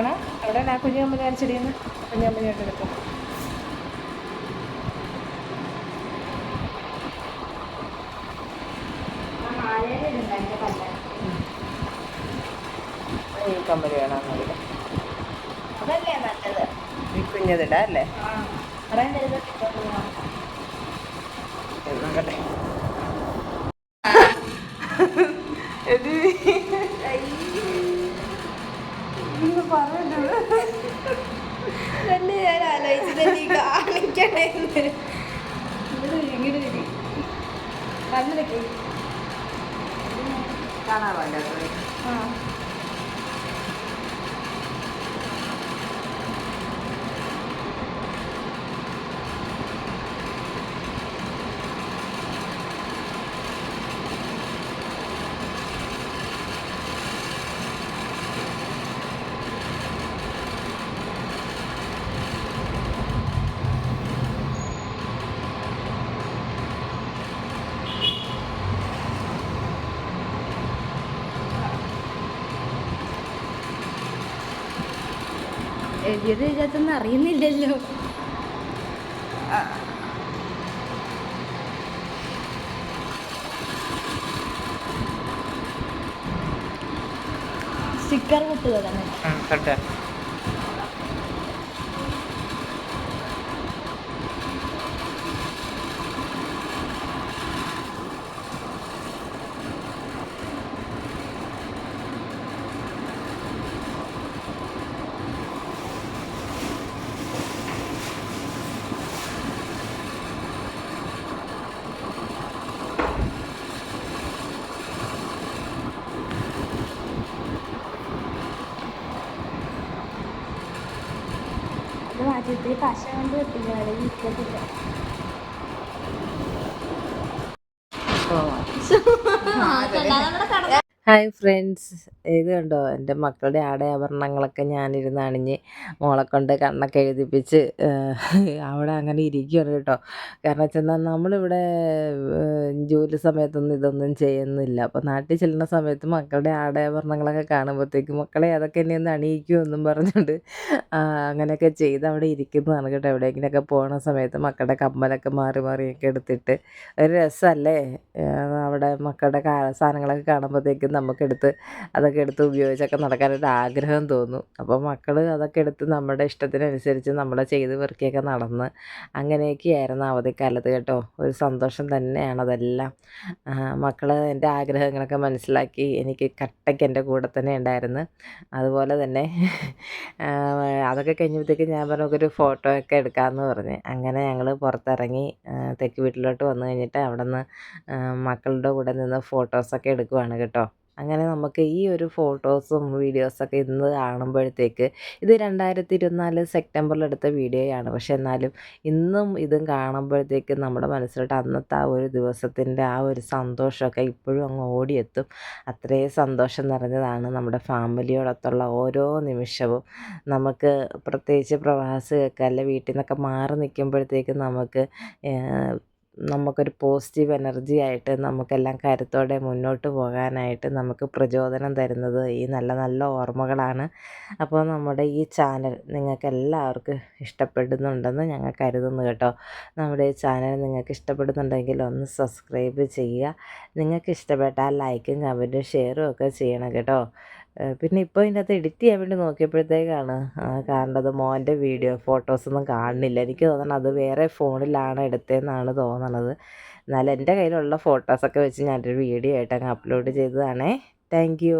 എടുക്കണം. അവിടെ ആ കുഞ്ഞു കമ്പനി അടിച്ചിടിയുന്നു കുഞ്ഞു കമ്പനിയായിട്ട് എടുക്കണം ഈ കമ്പനി വേണം ഈ കുഞ്ഞതിടാ അല്ലേ? ആ. ഇതല്ലേ ഞാൻ ആലോചിച്ചത് നീ കാണിക്കണേന്ന്. ഇങ്ങട് വരി. കണ്ണിലേക്ക്. അകത്ത്? ആ. എഴുതിയത് ഇതിനകത്തൊന്നും അറിയുന്നില്ലല്ലോ. സ്റ്റിക്കർ കിട്ടുക തന്നെ. ഉം, കാശ കൊണ്ട് വിൽക്കത്തില്ല ഓ. Hi friends. ഇത് കണ്ടോ? എന്റെ മക്കളുടെ ആടയാഭരണങ്ങളൊക്കെ ഞാനിരുന്ന് അണിഞ്ഞ് മോളെ കൊണ്ട് കണ്ണൊക്കെ എഴുതിപ്പിച്ച് അവിടെ അങ്ങനെ ഇരിക്കുകയാണ് കേട്ടോ. കാരണം വെച്ചെന്നാൽ നമ്മളിവിടെ ജോലി സമയത്തൊന്നും ഇതൊന്നും ചെയ്യുന്നില്ല. അപ്പോൾ നാട്ടിൽ ചെല്ലുന്ന സമയത്ത് മക്കളുടെ ആടയാഭരണങ്ങളൊക്കെ കാണുമ്പോഴത്തേക്കും മക്കളെ അതൊക്കെ എന്നെ ഒന്ന് അണിയിക്കുമെന്നും പറഞ്ഞുകൊണ്ട് അങ്ങനെയൊക്കെ ചെയ്ത് അവിടെ ഇരിക്കുന്നതാണ് കേട്ടോ. എവിടെയെങ്കിലുമൊക്കെ പോകുന്ന സമയത്ത് മക്കളുടെ കമ്മലൊക്കെ മാറി മാറിയൊക്കെ എടുത്തിട്ട്. ഒരു രസമല്ലേ അവിടെ മക്കളുടെ സാധനങ്ങളൊക്കെ കാണുമ്പോഴത്തേക്കും നമുക്കെടുത്ത് അതൊക്കെ എടുത്ത് ഉപയോഗിച്ചൊക്കെ നടക്കാനൊരു ആഗ്രഹം തോന്നും. അപ്പോൾ മക്കൾ അതൊക്കെ എടുത്ത് നമ്മുടെ ഇഷ്ടത്തിനനുസരിച്ച് നമ്മളെ ചെയ്ത് പെറുക്കിയൊക്കെ നടന്ന് അങ്ങനെയൊക്കെയായിരുന്നു അവധിക്കാലത്ത് കേട്ടോ. ഒരു സന്തോഷം തന്നെയാണ് അതെല്ലാം. മക്കൾ എന്റെ ആഗ്രഹങ്ങളൊക്കെ മനസ്സിലാക്കി എനിക്ക് കട്ടയ്ക്ക് എന്റെ കൂടെ തന്നെ ഉണ്ടായിരുന്നു. അതുപോലെ തന്നെ അതൊക്കെ കഴിഞ്ഞപ്പോഴത്തേക്ക് ഞാൻ പറഞ്ഞു ഒരു ഫോട്ടോ ഒക്കെ എടുക്കാമെന്ന് പറഞ്ഞ്. അങ്ങനെ ഞങ്ങൾ പുറത്തിറങ്ങി തെക്ക് വീട്ടിലോട്ട് വന്നു കഴിഞ്ഞിട്ട് അവിടെ നിന്ന് മക്കളുടെ കൂടെ നിന്ന് ഫോട്ടോസൊക്കെ എടുക്കുവാണ് കേട്ടോ. അങ്ങനെ നമുക്ക് ഈ ഒരു ഫോട്ടോസും വീഡിയോസൊക്കെ ഇന്ന് കാണുമ്പോഴത്തേക്ക് ഇത് രണ്ടായിരത്തി ഇരുപത്തിനാല് സെപ്റ്റംബറിൽ എടുത്ത വീഡിയോയാണ് പക്ഷെ എന്നാലും ഇന്നും ഇതും കാണുമ്പോഴത്തേക്ക് നമ്മുടെ മനസ്സിലോട്ട് അന്നത്തെ ആ ഒരു ദിവസത്തിന്റെ ആ ഒരു സന്തോഷമൊക്കെ ഇപ്പോഴും അങ്ങ് ഓടിയെത്തും. അത്രയും സന്തോഷം നിറഞ്ഞതാണ് നമ്മുടെ ഫാമിലിയോടൊത്തുള്ള ഓരോ നിമിഷവും. നമുക്ക് പ്രത്യേകിച്ച് പ്രവാസികൾക്ക് അല്ലെ വീട്ടിൽ നിന്നൊക്കെ മാറി നിൽക്കുമ്പോഴത്തേക്ക് നമുക്ക് നമുക്കൊരു പോസിറ്റീവ് എനർജി ആയിട്ട് നമുക്കെല്ലാം കരുത്തോടെ മുന്നോട്ട് പോകാനായിട്ട് നമുക്ക് പ്രചോദനം തരുന്നത് ഈ നല്ല നല്ല ഓർമ്മകളാണ്. അപ്പോൾ നമ്മുടെ ഈ ചാനൽ നിങ്ങൾക്ക് എല്ലാവർക്കും ഇഷ്ടപ്പെടുന്നുണ്ടെന്ന് ഞങ്ങൾ കരുതുന്നു കേട്ടോ. നമ്മുടെ ഈ ചാനൽ നിങ്ങൾക്ക് ഇഷ്ടപ്പെടുന്നുണ്ടെങ്കിൽ ഒന്ന് സബ്സ്ക്രൈബ് ചെയ്യുക. നിങ്ങൾക്ക് ഇഷ്ടപ്പെട്ടാൽ ലൈക്കും കമന്റും ഷെയറും ഒക്കെ ചെയ്യണം കേട്ടോ. പിന്നെ ഇപ്പോൾ ഇതിന്റെ അകത്ത് എഡിറ്റ് ചെയ്യാൻ വേണ്ടി നോക്കിയപ്പോഴത്തേക്കാണ് കാണേണ്ടത് മോന്റെ വീഡിയോ ഫോട്ടോസൊന്നും കാണുന്നില്ല. എനിക്ക് തോന്നണം അത് വേറെ ഫോണിലാണ് എടുത്തതെന്നാണ് തോന്നണത്. എന്നാലും എന്റെ കയ്യിലുള്ള ഫോട്ടോസൊക്കെ വെച്ച് ഞാനൊരു വീഡിയോ ആയിട്ട് അങ്ങ് അപ്ലോഡ് ചെയ്തതാണേ. Thank U